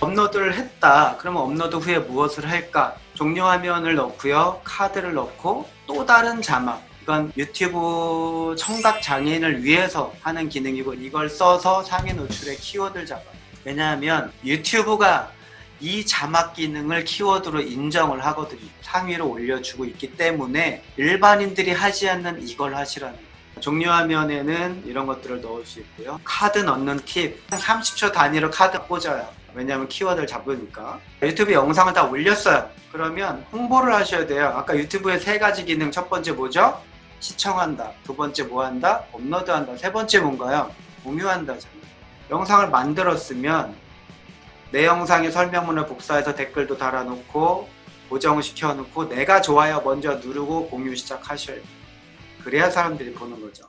업로드를 했다. 그러면 업로드 후에 무엇을 할까? 종료 화면을 넣고요. 카드를 넣고 또 다른 자막. 이건 유튜브 청각 장애인을 위해서 하는 기능이고 이걸 써서 상위 노출의 키워드를 잡아요. 왜냐하면 유튜브가 이 자막 기능을 키워드로 인정을 하거든요. 상위로 올려주고 있기 때문에 일반인들이 하지 않는 이걸 하시라는 거예요. 종료 화면에는 이런 것들을 넣을 수 있고요. 카드 넣는 팁. 30초 단위로 카드 꽂아요. 왜냐하면 키워드를 잡으니까. 유튜브 영상을 다 올렸어요. 그러면 홍보를 하셔야 돼요. 아까 유튜브의 세 가지 기능 첫 번째 뭐죠? 시청한다. 두 번째 뭐 한다? 업로드한다. 세 번째 뭔가요? 공유한다잖아요. 영상을 만들었으면 내 영상의 설명문을 복사해서 댓글도 달아놓고 고정시켜 놓고 내가 좋아요 먼저 누르고 공유 시작하셔야 돼요. 그래야 사람들이 보는 거죠.